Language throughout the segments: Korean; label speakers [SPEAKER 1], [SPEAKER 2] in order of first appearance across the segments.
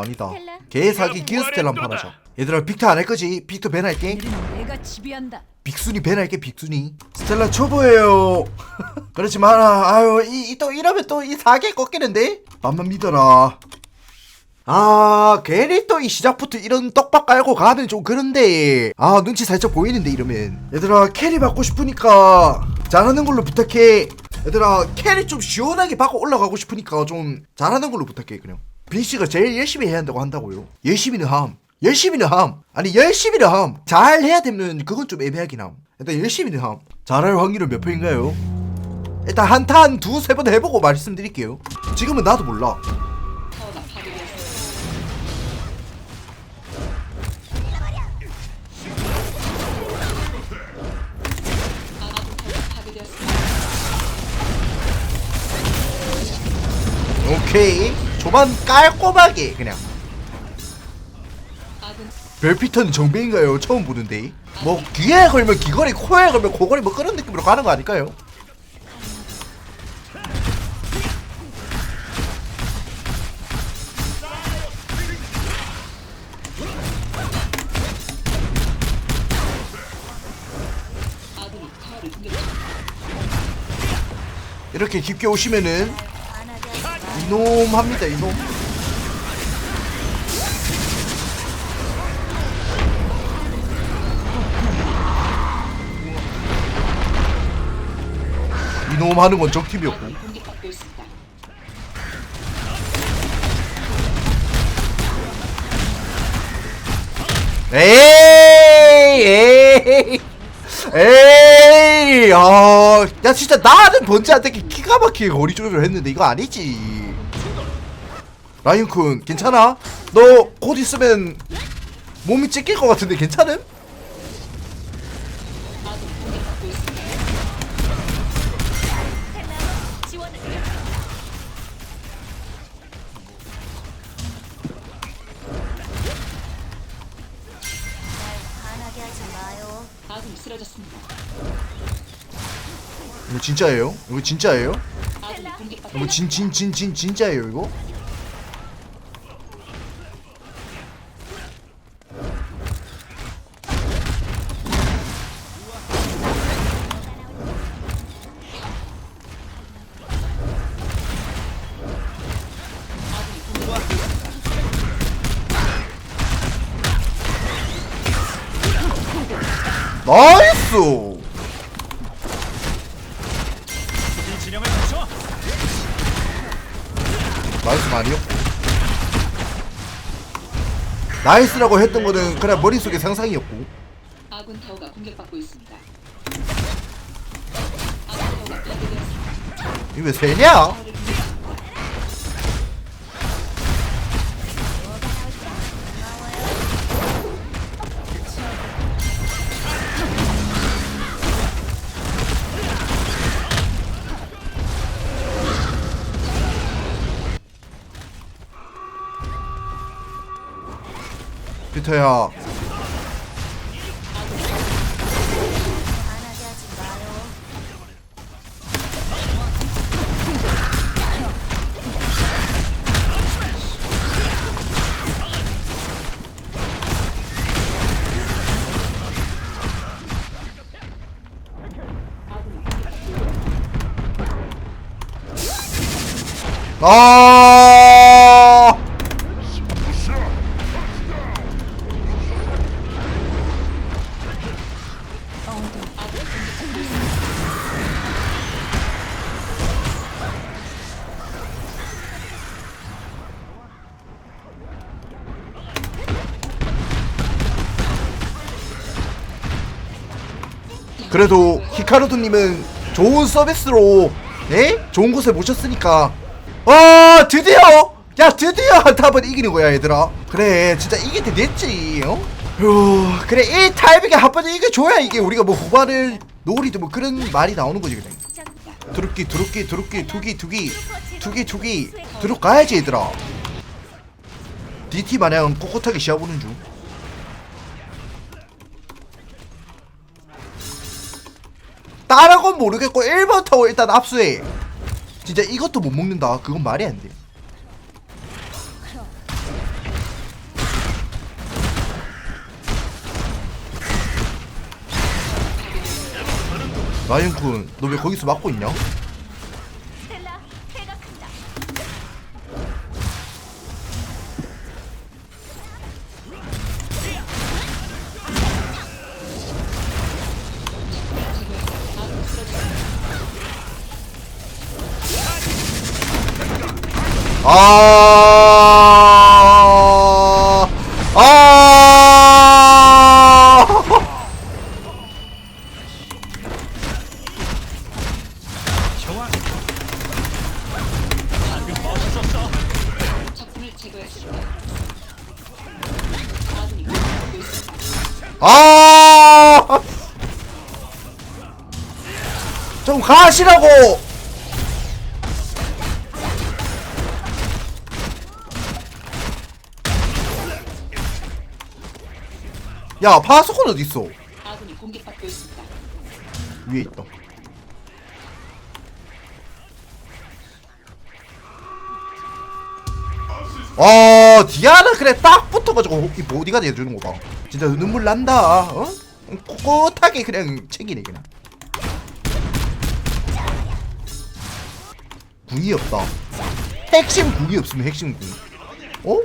[SPEAKER 1] 아니다. 아니다. 개사기 기어스텔라 한번 하자. 얘들아 빅터 안 할 거지? 빅터 밴 할게.
[SPEAKER 2] 내가 지배한다.
[SPEAKER 1] 빅순이 밴 할게 빅순이. 스텔라 초보예요. 그렇지 마라 아유 이, 이또 이러면 또 이 사기 꺾이는데? 맘만 믿어라. 아 괜히 또 이 시작부터 이런 떡밥 깔고 가면 좀 그런데. 아 눈치 살짝 보이는데 이러면. 얘들아 캐리 받고 싶으니까 잘하는 걸로 부탁해. 얘들아 캐리 좀 시원하게 받고 올라가고 싶으니까 좀 잘하는 걸로 부탁해 그냥 빈씨가 제일 열심히 해야 한다고 한다고요. 열심히는 함 열심히는 함. 아니 열심히는 함. 잘 해야 되면 그건 좀 애매하긴 함. 일단 열심히는 함. 잘할 확률은 몇 표인가요? 일단 한탄 두세 번 해보고 말씀드릴게요. 지금은 나도 몰라. 오케이 초반 깔끔하게 그냥 별피턴 정배인가요? 처음 보는데 뭐 귀에 걸면 귀걸이 코에 걸면 코걸이 뭐 그런 느낌으로 가는 거 아닐까요? 이렇게 깊게 오시면은 이놈 합니다 이놈. 이놈 하는 건 적팀이었고. 에이 에이 에이. 아, 야 진짜 나는 번지한테 기가 막히게 거리 조절을 했는데 이거 아니지 라이언쿤 괜찮아? 너 곧 있으면 몸이 찢길 것 같은데 괜찮음? 이거 진짜예요? 이거 진짜예요? 이거 진진진 진 진짜예요 이거? 나이스라고 했던 거는 그냥 머릿속에 상상이었고
[SPEAKER 3] 아군 타워가 공격받고 있습니다. 아군 타워가 파괴되었습니다.
[SPEAKER 1] 이거 왜 세냐?
[SPEAKER 4] 마요.
[SPEAKER 1] 아 그래도 히카루도님은 좋은 서비스로 네? 좋은 곳에 모셨으니까. 아 드디어! 야 드디어 한타번 이기는 거야 얘들아. 그래 진짜 이기게 됐지 어? 휴, 그래 이 타이밍에 한 번에 이겨줘야 이게 우리가 뭐 후반을 노리도 뭐 그런 말이 나오는 거지 그냥. 두릅기 두릅기 두릅기 투기 투기 투기 투기. 두릅 가야지 얘들아. DT 마냥 꼿꼿하게 시합 보는 중 다른 건 모르겠고 1번 타고 일단 압수해. 진짜 이것도 못 먹는다. 그건 말이 안돼. 라이온쿤 너 왜 거기서 막고 있냐?
[SPEAKER 3] 니다. 아,
[SPEAKER 1] 좀 가시라고. 야, 파스콘 어디 있어?
[SPEAKER 3] 아군이 공격받고 있습니다.
[SPEAKER 1] 위에 있다. 어 디아나 그래 딱 붙어가지고 이 보디가 돼주는 거 봐. 진짜 눈물 난다. 어? 꿋꿋하게 그냥 챙기네 그냥. 궁이 없다. 핵심 궁이 없으면 핵심 궁. 어?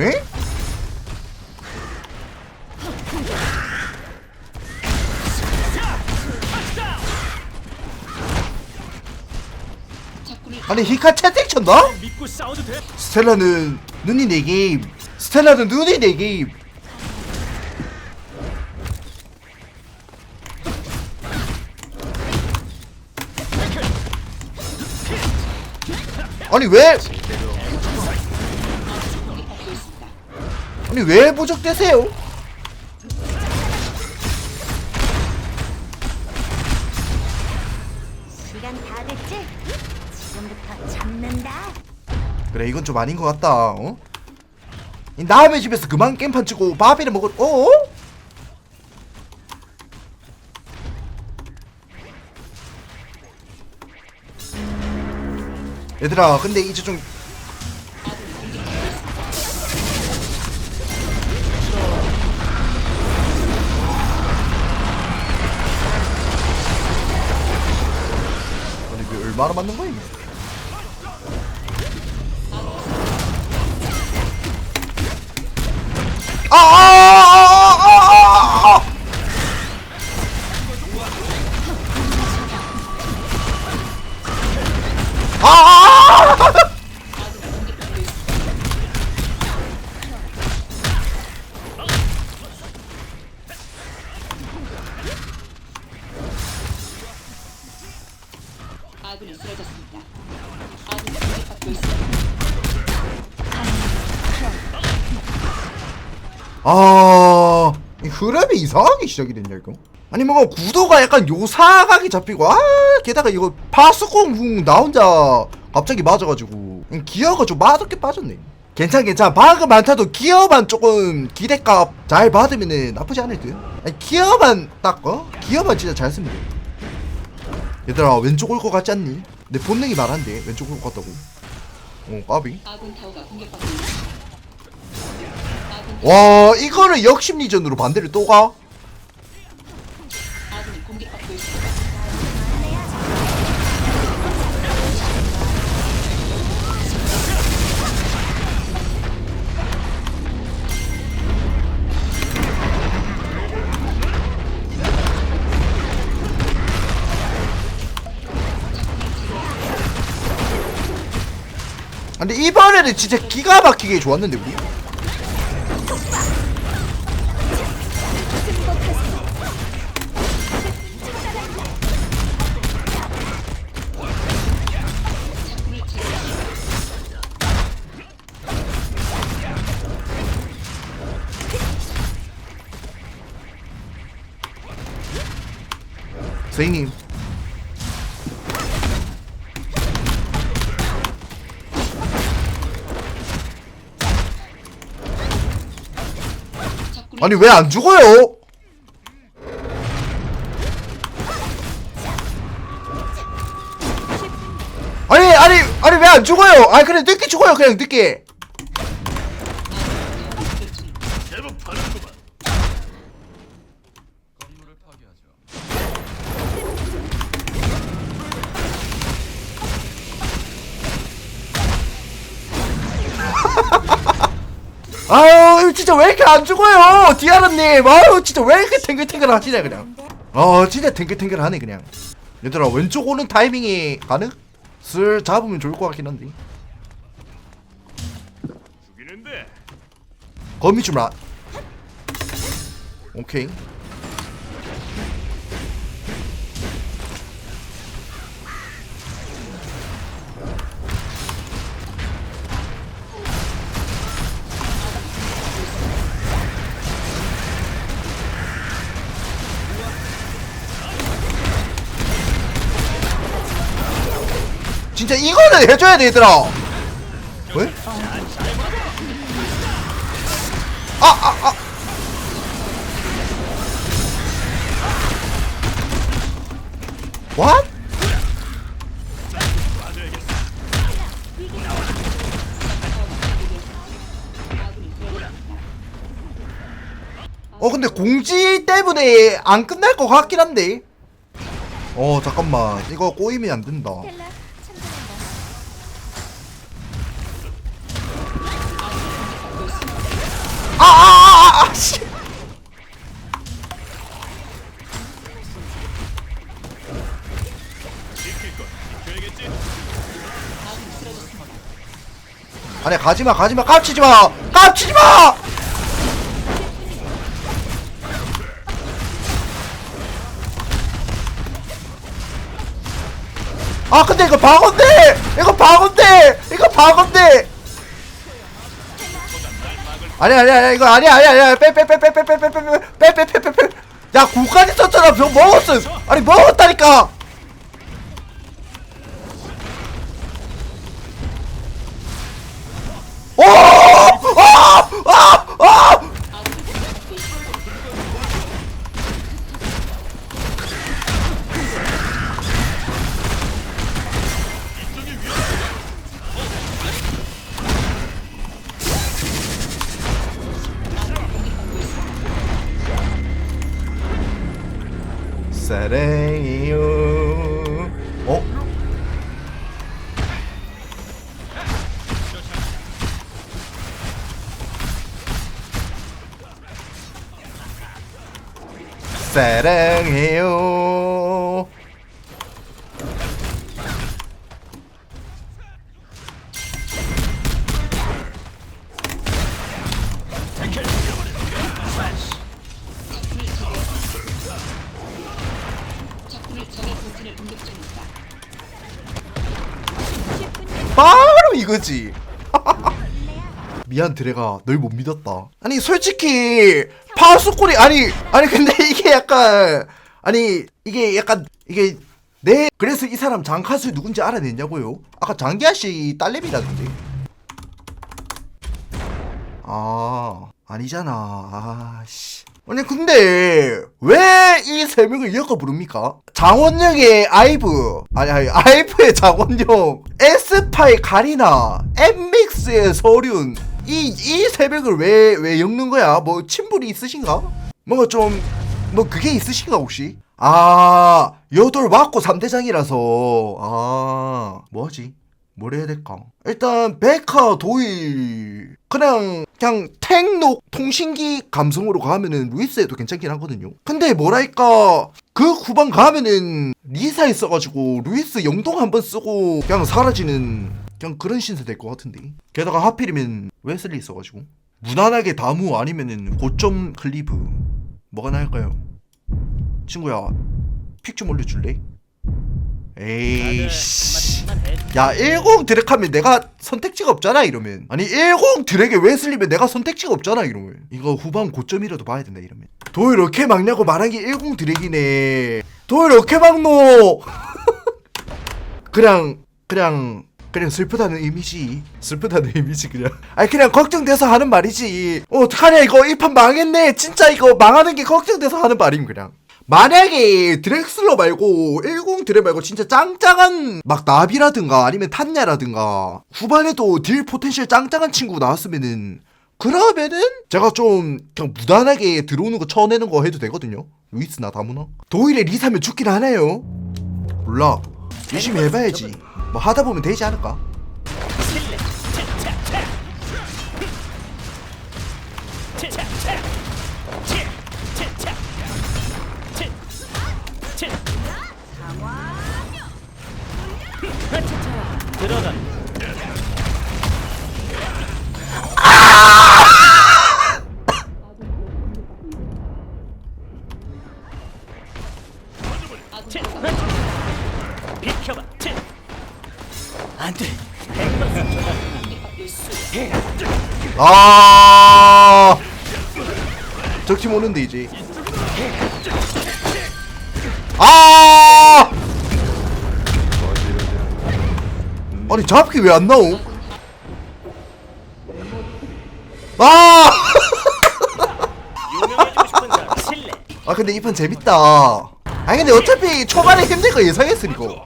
[SPEAKER 1] 에? 아니 히카 채팅 쳤나? 스텔라는 눈이 네 개임. 스텔라는 눈이 네 개임. 아니 왜 아니 왜 부적되세요?
[SPEAKER 4] 시간 다 됐지? 지금부터 잡는다.
[SPEAKER 1] 그래 이건 좀 아닌 것 같다. 어? 이 남의 집에서 그만 깽판 치고 밥이를 먹을 어? 얘들아 근데 이제 좀 얼마나 맞는 거야
[SPEAKER 3] 아군이 쓰러졌습니다. 아군이 공격받고 있습니다.
[SPEAKER 1] 아, 이 흐름이 이상하게 시작이 됐냐 이거? 아니 뭔가 구도가 약간 요사각이 잡히고 아 게다가 이거 파스콩 나 혼자 갑자기 맞아가지고 기어가 좀 맛없게 빠졌네. 괜찮 괜찮 방금 많다도 기어만 조금 기대값 잘 받으면은 나쁘지 않을 듯. 기어만 딱 어? 기어만 진짜 잘 쓰면 돼. 얘들아 왼쪽 올 것 같지 않니? 내 본능이 말한대 왼쪽 올 것 같다고. 어 까비. 와 이거를 역심리전으로 반대를 또 가? 근데 이번에는 진짜 기가 막히게 좋았는데 우리. 선생님 아니 왜 안 죽어요? 아니 아니 아니 왜 안 죽어요 아 그래 늦게 죽어요 그냥 늦게 진짜 왜 이렇게 안 죽어요? 디아라님. 아유 진짜 왜 이렇게 탱글탱글 하시냐 그냥. 어 진짜 탱글탱글 하네 그냥. 얘들아 왼쪽 오는 타이밍이 가능? 슬 잡으면 좋을 것 같긴 한데. 거미 주라. 오케이 진짜 이거는 해줘야 돼 얘들아 왜? 아, 아, 아. What? 어 근데 공지 때문에 안 끝날 것 같긴 한데 어 잠깐만 이거 꼬이면 안 된다. 아아아 아 씨.
[SPEAKER 5] 지킬 건 지켜야겠지.
[SPEAKER 1] 아니 가지마 가지마. 깝치지마. 깝치지마! 아 근데 이거 방어인데! 이거 방어인데! 이거 방어인데 아니 아니 아니 이거 아니 아니 아니 빼빼빼빼빼빼빼빼빼빼빼빼빼 야 구까지 썼잖아 병 먹었어 아니 먹었다니까 사랑해요. 어? 사랑해요. 이거지. 미안 드레가 널 못 믿었다. 아니 솔직히 파수꾼이 아니 아니 근데 이게 약간 아니 이게 약간 이게 내 그래서 이 사람 장카수 누군지 알아냈냐고요? 아까 장기하 씨 딸내미라던데. 아 아니잖아. 아씨. 아니 근데 왜 이 세 명을 이어가 부릅니까? 장원영의 아이브 아니 아니 아이브의 장원영 에스파의 가리나 엠믹스의 서륜 이이세 명을 왜 왜 엮는 거야? 뭐 친분이 있으신가? 뭔가 좀 뭐 그게 있으신가 혹시? 아 여돌 맞고 3대장이라서 아 뭐하지? 뭘 해야 될까? 일단 베카 도일 그냥 그냥 탱록 통신기 감성으로 가면은 루이스에도 괜찮긴 하거든요. 근데 뭐랄까 그 후반 가면은 리사 있어가지고 루이스 영동 한번 쓰고 그냥 사라지는 그냥 그런 신세 될 것 같은데. 게다가 하필이면 웨슬리 있어가지고 무난하게 다무 아니면은 고점 클리브 뭐가 나을까요? 친구야 픽 좀 올려줄래? 에이씨. 야, 10 드랙하면 내가 선택지가 없잖아, 이러면. 아니, 10 드랙에 웨슬리면 내가 선택지가 없잖아, 이러면. 이거 후반 고점이라도 봐야 된다, 이러면. 도일 어케 막냐고 말한 게 10 드랙이네. 도일 어케 막노! 그냥, 그냥, 그냥 슬프다는 이미지. 슬프다는 이미지, 그냥. 아니, 그냥 걱정돼서 하는 말이지. 어, 어떡하냐, 이거. 이 판 망했네. 진짜 이거 망하는 게 걱정돼서 하는 말임, 그냥. 만약에 드렉슬러 말고 10 드레 말고 진짜 짱짱한 막 나비라든가 아니면 탄냐라든가 후반에도 딜 포텐셜 짱짱한 친구 나왔으면은 그러면은 제가 좀 그냥 무난하게 들어오는 거 쳐내는 거 해도 되거든요. 루이스나 다무나 도일에 리사면 죽긴 하네요. 몰라. 열심히 해봐야지. 뭐 하다 보면 되지 않을까
[SPEAKER 2] 비켜봐. 안 돼.
[SPEAKER 1] 아 적팀 오는데 이제 아 아니 잡기 왜 안 나오 아!
[SPEAKER 2] 유명해지고 싶은 자 실례.
[SPEAKER 1] 아 근데 이 판 재밌다 아니 근데 어차피 초반에 힘들 거 예상했으 이거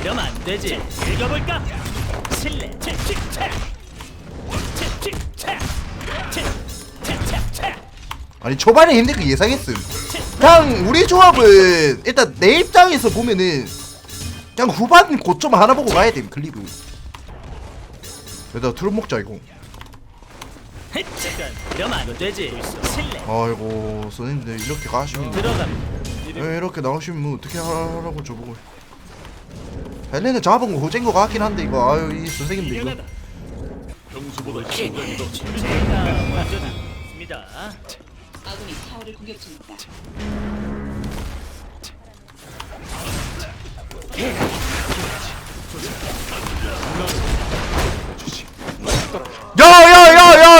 [SPEAKER 2] 이러면 안 되지. 읽어볼까? 실례.
[SPEAKER 1] 아니 초반에 힘들 거 예상했음 그냥 우리 조합은 일단 내 입장에서 보면은 그냥 후반 고점 하나 보고 가야 돼 클리브 여기다 트롯 먹자 이거
[SPEAKER 2] 잠깐. 이러면 안 되지. 실례.
[SPEAKER 1] 아이고 선생님들 이렇게 가시면
[SPEAKER 2] 들어가.
[SPEAKER 1] 에, 이렇게 나오시면 뭐 어떻게 하라고 저보고 헬레는 잡은 거 호재인 거 같긴 한데 이거 아유 이 선생님들 이거.
[SPEAKER 5] 평소보다 시간이 더
[SPEAKER 2] 제가 먼저 있습니다.
[SPEAKER 3] 아군이 타워를 공격 중입니다.
[SPEAKER 1] 야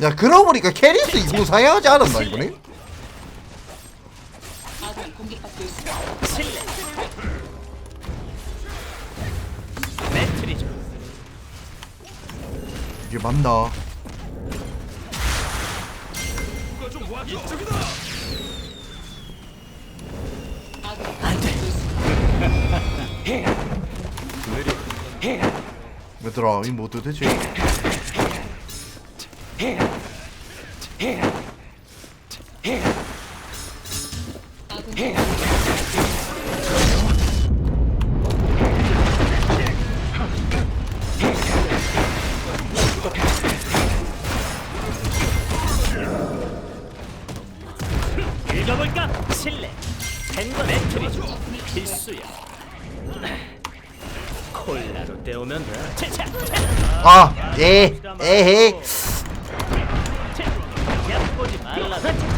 [SPEAKER 1] 야 그러고 보니까 캐리스 이분 사양하지 않았나 이번에? 이게 맞나?
[SPEAKER 2] 안돼.
[SPEAKER 1] 얘들아 이 뭐 모두 되지?
[SPEAKER 2] 읽어볼까? 실례. 펜과 매트리죠. 필수야. 콜라로 때우면 돼.
[SPEAKER 1] 아, 예, 에헤,
[SPEAKER 2] 얕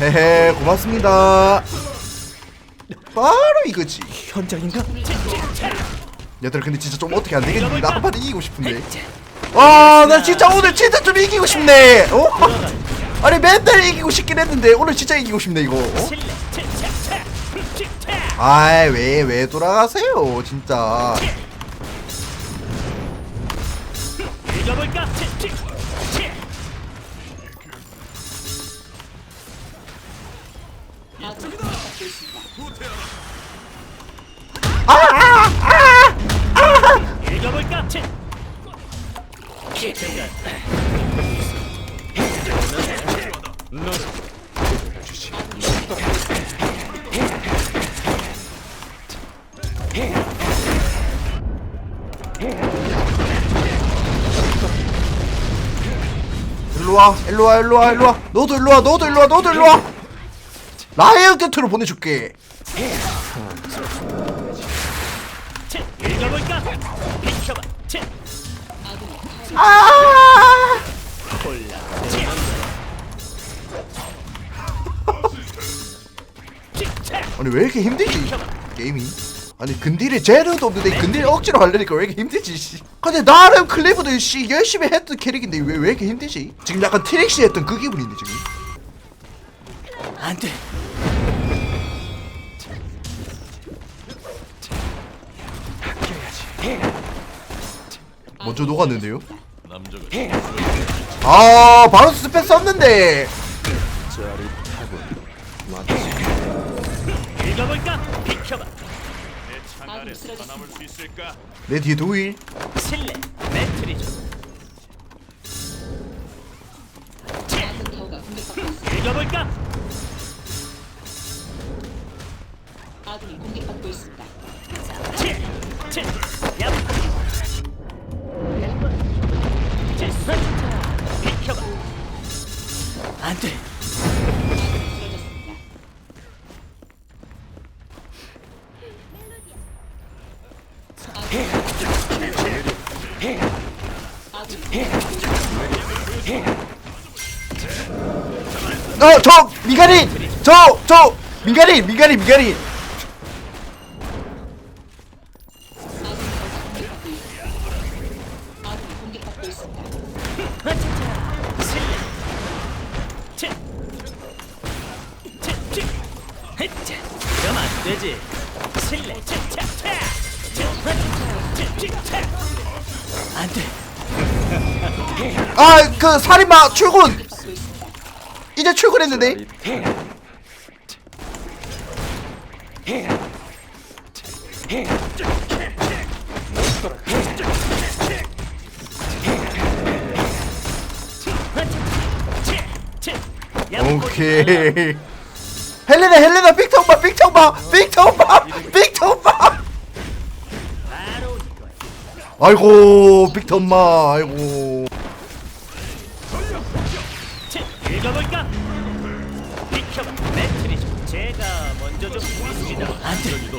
[SPEAKER 1] 헤헤, 고맙습니다. 바로 이거지.
[SPEAKER 2] 현장인가?
[SPEAKER 1] 얘들 근데 진짜 좀 어떻게 안 되겠니? 나 한판 이기고 싶은데. 아, 나 진짜 오늘 진짜 좀 이기고 싶네. 어? 아니 맨날 이기고 싶긴 했는데 오늘 진짜 이기고 싶네 이거. 어? 아이 왜 왜 돌아가세요 진짜. 일로와 일로와 일로와 일로와. 너도 일로와 너도 일로와 너도 일로와. 라이언 곁으로 보내줄게.
[SPEAKER 2] 치, 읽어볼까? 비켜봐. 치,
[SPEAKER 3] 아
[SPEAKER 1] 아니 왜 이렇게 힘들지? 게임이? 아니 근딜에 재료도 없는데 근딜 억지로 하려니까 왜 이렇게 힘들지 씨. 근데 나름 클리브도 씨 열심히 했던 캐릭인데 왜, 왜 이렇게 힘들지? 지금 약간 트릭시 했던 그 기분인데 지금.
[SPEAKER 2] 안 돼.
[SPEAKER 1] 먼저 녹았는데요? 아 바로 스펙 썼는데
[SPEAKER 2] 읽어볼까? 비켜봐.
[SPEAKER 5] 내 창안에 살아남을 수 있을까?
[SPEAKER 1] 내 뒤에 도일
[SPEAKER 2] 실내 매트리죠.
[SPEAKER 3] 아군 타워가 공격받고 있습니다.
[SPEAKER 2] 읽어볼까?
[SPEAKER 3] 아군이 공격받고 있습니다.
[SPEAKER 2] 치, 치, 야. 치, 스. 비켜봐. 안 돼.
[SPEAKER 1] 어저 민가린 저저 민가린 민가린 민가린 이제 출근했는데? 오케이. 헬레나 헬레나 빅터 오빠 빅터 오빠 빅터 오빠 빅터 오빠
[SPEAKER 2] 바로 이거야.
[SPEAKER 1] 아이고 빅터 엄마 아이고
[SPEAKER 2] 보겠습니다. 안 돼.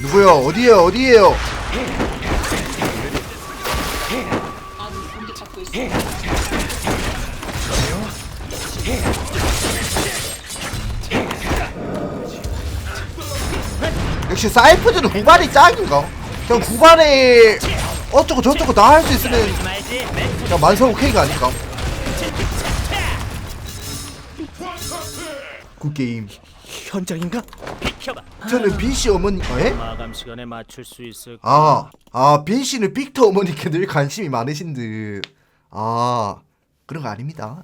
[SPEAKER 1] 누구요 어디에요 어디에요
[SPEAKER 3] 아군
[SPEAKER 1] 역시 사이프즈는 후반이 짱인가 그냥 후반에 어쩌고 저쩌고 다 할 수 있으면. 그냥 만성 K가 아닐까 굿게임
[SPEAKER 2] 현장인가? 비켜봐.
[SPEAKER 1] 저는 빈씨 어머니 에?
[SPEAKER 2] 마감 시간에 맞출 수 있을
[SPEAKER 1] 아, 아, 빈 씨는 빅터 어머니께 늘 관심이 많으신 듯. 아, 그런 거 아닙니다.